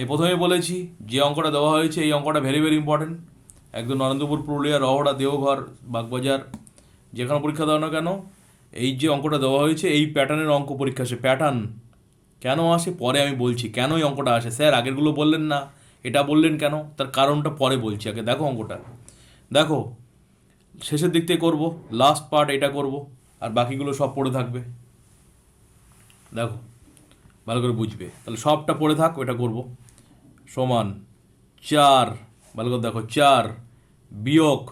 আমি প্রথমে বলেছি, যে অঙ্কটা দেওয়া হয়েছে, এই অঙ্কটা ভেরি ভেরি ইম্পর্টেন্ট একদম নরেন্দ্রপুর পুরুলিয়া রহড়া দেওঘর, বাগবাজার, যেখানে পরীক্ষা দাও না কেন, এই যে অঙ্কটা দেওয়া হয়েছে, এই প্যাটার্নের অঙ্ক পরীক্ষা আসে প্যাটার্ন কেন আসে? পরে আমি বলছি, কেন এই অঙ্কটা আসে? স্যার, আগেরগুলো বললেন না, এটা বললেন কেন? তার কারণটা পরে বলছি। আগে দেখো অঙ্কটা। দেখো, শেষের দিক থেকে করব লাস্ট পার্ট এটা করব, আর বাকিগুলো সব পড়ে থাকবে। দেখো, ভালো করে বুঝবে। তাহলে সবটা পড়ে থাক, ওটা করব। সমান চার, ভালো করে দেখো, চার বিয়োগ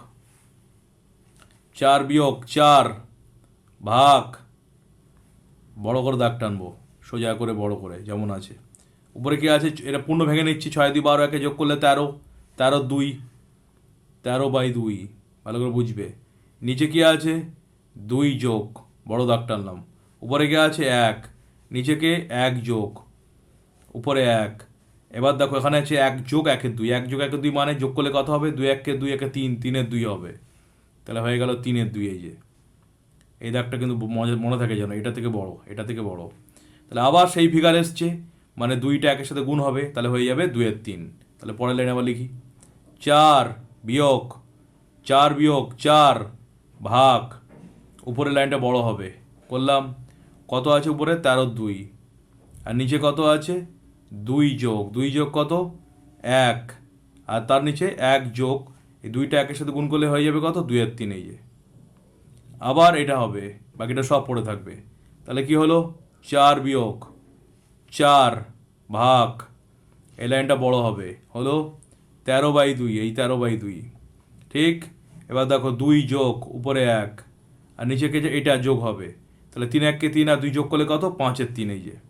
চার বিয়োগ চার ভাগ, বড় করে দাগ টানবো, সোজা করে বড় করে, যেমন আছে। উপরে কি আছে? এটা পূর্ণ ভেঙে নিচ্ছি, ছয় দুই বারো একে যোগ করলে তেরো তেরো দুই, তেরো বাই দুই, ভালো করে বুঝবে। নিচে কি আছে? দুই যোগ, বড় দাগ টানলাম। উপরে কি আছে? এক নিচেকে এক যোগ, উপরে এক। এবার দেখো, এখানে আছে এক যোগ একের দুই। এক যোগ একের দুই মানে যোগ করলে কত হবে? দুই একে দুই, একে তিন, তিনের দুই হবে। তাহলে হয়ে গেল তিনের দুই এই যে। এই দাগটা কিন্তু মনে থাকে যেন, এটা থেকে বড়, এটা থেকে বড়। তাহলে আবার সেই ফিগার এসছে মানে দুইটা একের সাথে গুণ হবে, তাহলে হয়ে যাবে দুইয়ের তিন। তাহলে পরের লাইনে আবার লিখি। চার বিয়োগ চার বিয়োগ, চার ভাগ, উপরের লাইনটা বড় হবে। করলাম, কত আছে উপরে? তেরো দুই। আর নিচে কত আছে? দুই যোগ দুই যোগ কত? এক। আর তার নিচে এক যোগ, এই দুইটা একের সাথে গুণ করলে হয়ে যাবে কত? দুইয়ের তিন, এই যে। আবার এটা হবে, বাকিটা সব পড়ে থাকবে। তাহলে কি হলো? চার বিয়োগ, চার ভাগ, এই লাইনটা বড় হবে। হলো তেরো বাই দুই, এই তেরো বাই দুই। ঠিক? এবার দেখো, দুই যোগ, উপরে এক। আর নিচে কে যে এটা যোগ হবে? তাহলে তিন এককে তিন আর দুই যোগ করলে কত? পাঁচের তিন, এই যে।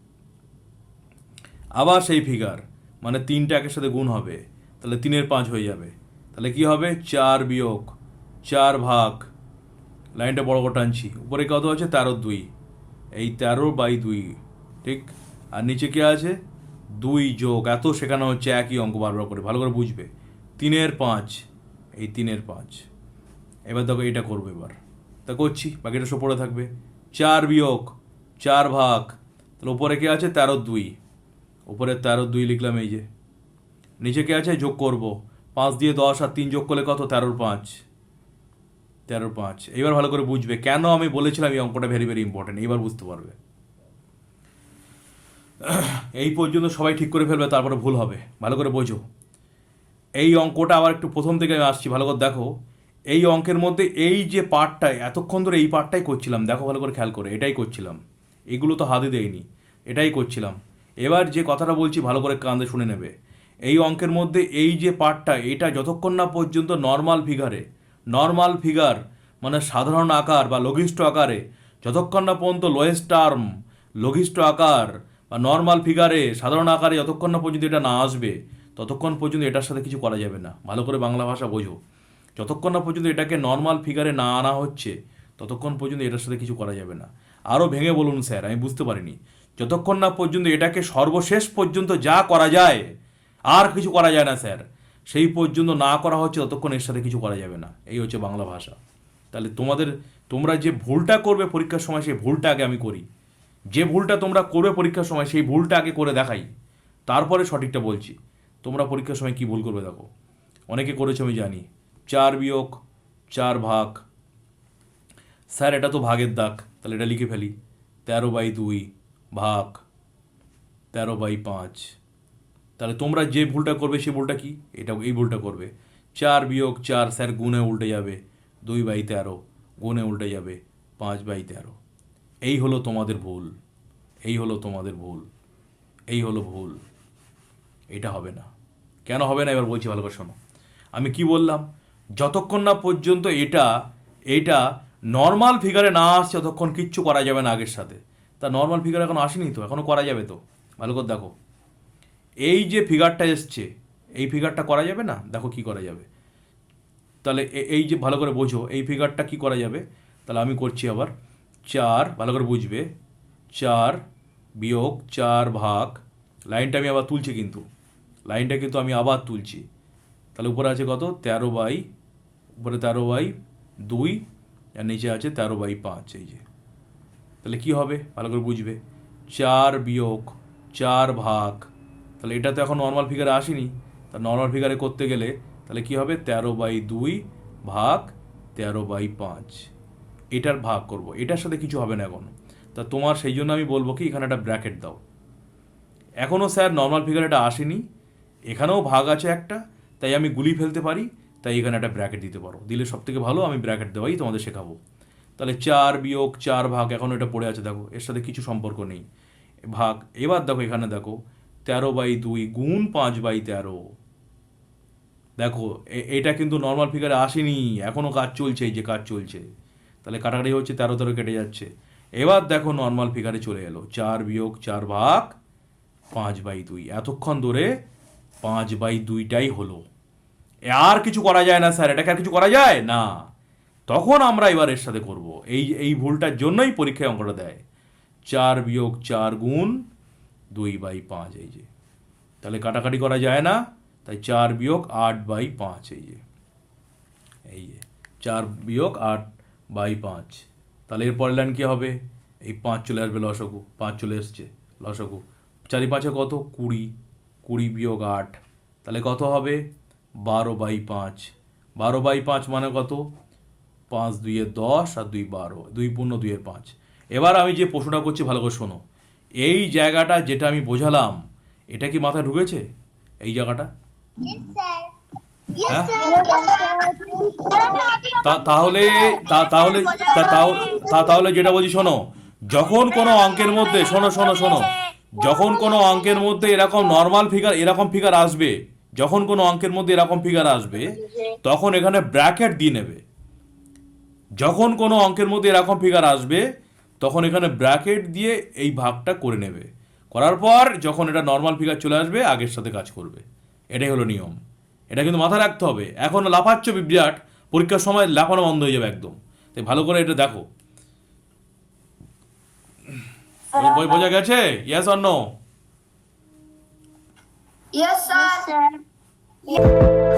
আবার সেই ফিগার মানে তিনটা একের সাথে গুণ হবে, তাহলে তিনের পাঁচ হয়ে যাবে। তাহলে কি হবে? চার বিয়োগ, চার ভাগ, লাইনটা বড় করে টানছি। উপরে কত আছে? তেরো দুই। এই তেরো বাই দুই, ঠিক? আর নিচে কে আছে? দুই যোগ, এত শেখানো হচ্ছে একই অঙ্ক বারবার করে, ভালো করে বুঝবে। তিনের পাঁচ, এই তিনের পাঁচ। এবার দেখো এটা করব এবার। তা করছি, বাকিটা সব পড়ে থাকবে। চার বিয়োগ, চার ভাগ, তাহলে উপরে কে আছে? তেরো দুই। উপরে তেরো, দুই লিখলাম এই যে। নিচে কে আছে? যোগ করব। পাঁচ দিয়ে দশ আর তিন যোগ করলে কত? তেরোর পাঁচ। তেরোর পাঁচ। এইবার ভালো করে বুঝবে। কেন আমি বলেছিলাম এই অঙ্কটা ভেরি ভেরি ইম্পর্টেন্ট এবার বুঝতে পারবে। এই পর্যন্ত সবাই ঠিক করে ফেলবে, তারপরে ভুল হবে। ভালো করে বোঝো। এই অঙ্কটা আবার একটু প্রথম থেকে আমি আসছি, ভালো করে দেখো। এই অঙ্কের মধ্যে এই যে পার্টটাই এতক্ষণ ধরে এই পার্টটাই করছিলাম। দেখো ভালো করে খেয়াল করে, এটাই করছিলাম। এগুলো তো হাতে দেয়নি। এটাই করছিলাম। এবার যে কথাটা বলছি ভালো করে কান্দে শুনে নেবে। এই অঙ্কের মধ্যে এই যে পার্টটা এটা যতক্ষণ না পর্যন্ত নর্মাল ফিগারে নর্মাল ফিগার মানে সাধারণ আকার বা লঘিষ্ঠ আকারে, যতক্ষণ না পর্যন্ত লোয়েস্ট টার্ম লঘিষ্ঠ আকার বা নর্মাল ফিগারে সাধারণ আকারে যতক্ষণ না পর্যন্ত এটা না আসবে, ততক্ষণ পর্যন্ত এটার সাথে কিছু করা যাবে না। ভালো করে বাংলা ভাষা বোঝো। যতক্ষণ না পর্যন্ত এটাকে নর্মাল ফিগারে না আনা হচ্ছে, ততক্ষণ পর্যন্ত এটার সাথে কিছু করা যাবে না। আরও ভেঙে বলুন, স্যার, আমি বুঝতে পারিনি। যতক্ষণ না পর্যন্ত এটাকে সর্বশেষ পর্যন্ত যা করা যায়, আর কিছু করা যায় না, স্যার। সেই পর্যন্ত না করা হচ্ছে, ততক্ষণ এর সাথে কিছু করা যাবে না। এই হচ্ছে বাংলা ভাষা। তাহলে তোমাদের, তোমরা যে ভুলটা করবে পরীক্ষার সময়, সেই ভুলটা আগে আমি করি। যে ভুলটা তোমরা করবে পরীক্ষার সময়, সেই ভুলটা আগে করে দেখাই। তারপরে সঠিকটা বলছি। তোমরা পরীক্ষার সময় কি ভুল করবে দেখো। অনেকে করেছ, আমি জানি। চার বিয়োগ, চার ভাগ। স্যার, এটা তো ভাগের দাগ। তাহলে এটা লিখে ফেলি। তেরো বাই দুই। ভাগ তেরো বাই পাঁচ। তাহলে তোমরা যে ভুলটা করবে সেই ভুলটা কি? এটা এই ভুলটা করবে। চার বিয়োগ চার, স্যার, গুণে উল্টে যাবে দুই বাই তেরো, গুণে উল্টে যাবে পাঁচ বাই তেরো। এই হলো তোমাদের ভুল। এই হলো তোমাদের ভুল। এই হলো ভুল। এটা হবে না। কেন হবে না? এবার বলছি ভালো করে শোনো। আমি কি বললাম? যতক্ষণ না পর্যন্ত এটা এইটা নর্মাল ফিগারে না আসছে, ততক্ষণ কিচ্ছু করা যাবে না আগের সাথে। তা নর্মাল ফিগার এখন আসেনি তো এখনও করা যাবে তো। ভালো করে দেখো। এই যে ফিগারটা এসছে, এই ফিগারটা করা যাবে না? দেখো কি করা যাবে। তাহলে এই যে ভালো করে বোঝো, এই ফিগারটা কি করা যাবে? তাহলে আমি করছি আবার চার, ভালো করে বুঝবে। চার বিয়োগ চার ভাগ, লাইনটা আমি আবার তুলছি কিন্তু। লাইনটা কিন্তু আমি আবার তুলছি। তাহলে উপরে আছে কত? তেরো বাই, উপরে তেরো বাই দুই, আর নিচে আছে তেরো বাই পাঁচ, এই যে। তাহলে কি হবে? ভালো করে বুঝবে। চার বিয়োগ চার ভাগ। তাহলে এটা তো এখন নর্মাল ফিগারে আসেনি। তা নর্মাল ফিগারে করতে গেলে তাহলে কি হবে? তেরো বাই দুই ভাগ তেরো বাই পাঁচ। এটার ভাগ করব। এটার সাথে কিছু হবে না এখন। তা তোমার সেই জন্য আমি বলব কি, এখানে একটা ব্র্যাকেট দাও। এখনও স্যার নর্মাল ফিগার এটা আসেনি। এখানেও ভাগ আছে একটা, তাই আমি গুলি ফেলতে পারি। তাই এখানে একটা ব্র্যাকেট দিতে পারো। দিলে সব থেকে ভালো, আমি ব্র্যাকেট দেওয়াই তোমাদের শেখাবো। তাহলে চার বিয়োগ চার ভাগ, এখন এটা পড়ে আছে, দেখো, এর সাথে কিছু সম্পর্ক নেই। ভাগ, এবার দেখো এখানে দেখো, তেরো বাই দুই গুণ পাঁচ বাই তেরো। দেখো এটা কিন্তু নর্মাল ফিগারে আসেনি এখনও কাজ চলছে, এই যে কাজ চলছে। তাহলে কাটাকাটি হচ্ছে তেরো তেরো কেটে যাচ্ছে। এবার দেখো নর্মাল ফিগারে চলে এলো, চার বিয়োগ চার ভাগ পাঁচ বাই দুই। এতক্ষণ ধরে পাঁচ বাই দুইটাই হলো। আর কিছু করা যায় না, স্যার? এটাকে আর কিছু করা যায়? না। তখন আমরা এবার এর সাথে করব। এই এই ভুলটার জন্যই পরীক্ষায় অঙ্কটা দেয়। চার বিয়োগ চার গুণ দুই বাই পাঁচ, এই যে। তাহলে কাটাকাটি করা যায় না। তাই চার বিয়োগ আট বাই পাঁচ, এই যে। এই যে, চার বিয়োগ আট বাই পাঁচ। তাহলে এর পরের লাইন কী হবে? এই পাঁচ চলে আসবে লসগু। পাঁচ চলে এসছে লসকু চারি পাঁচে কত? কুড়ি। কুড়ি বিয়োগ আট। তাহলে কত হবে? বারো বাই পাঁচ। বারো বাই পাঁচ মানে কত? পাঁচ দুইয়ে দশ আর দুই বারো দুই পূর্ণ দুইয়ের পাঁচ। এবার আমি যে প্রশ্নটা করছি ভালো করে শোনো। এই জায়গাটা যেটা আমি বোঝালাম এটা কি মাথায় ঢুকেছে? এই জায়গাটা? হ্যাঁ? তাহলে তাহলে তাহলে যেটা বলছি শোনো। যখন কোনো অঙ্কের মধ্যে শোনো শোনো শোনো। যখন কোনো অঙ্কের মধ্যে এরকম নর্মাল ফিগার এরকম ফিগার আসবে যখন কোনো অঙ্কের মধ্যে এরকম ফিগার আসবে তখন এখানে ব্র্যাকেট দিয়ে নেবে। যখন কোনো অঙ্কের মধ্যে এরকম ফিগার আসবে তখন এখানে ব্র্যাকেট দিয়ে এই ভাগটা করে নেবে। করার পর যখন এটা নর্মাল ফিগার চলে আসবে আগের সাথে কাজ করবে। এটাই হলো নিয়ম। এটা কিন্তু মাথায় রাখতে হবে। এখন লাফাচ্ছ বিরাট পরীক্ষার সময় লাফানো বন্ধ হয়ে যাবে একদম। তাই ভালো করে এটা দেখো। বই বোঝা গেছে? ইয়াস অন্য Yes, sir.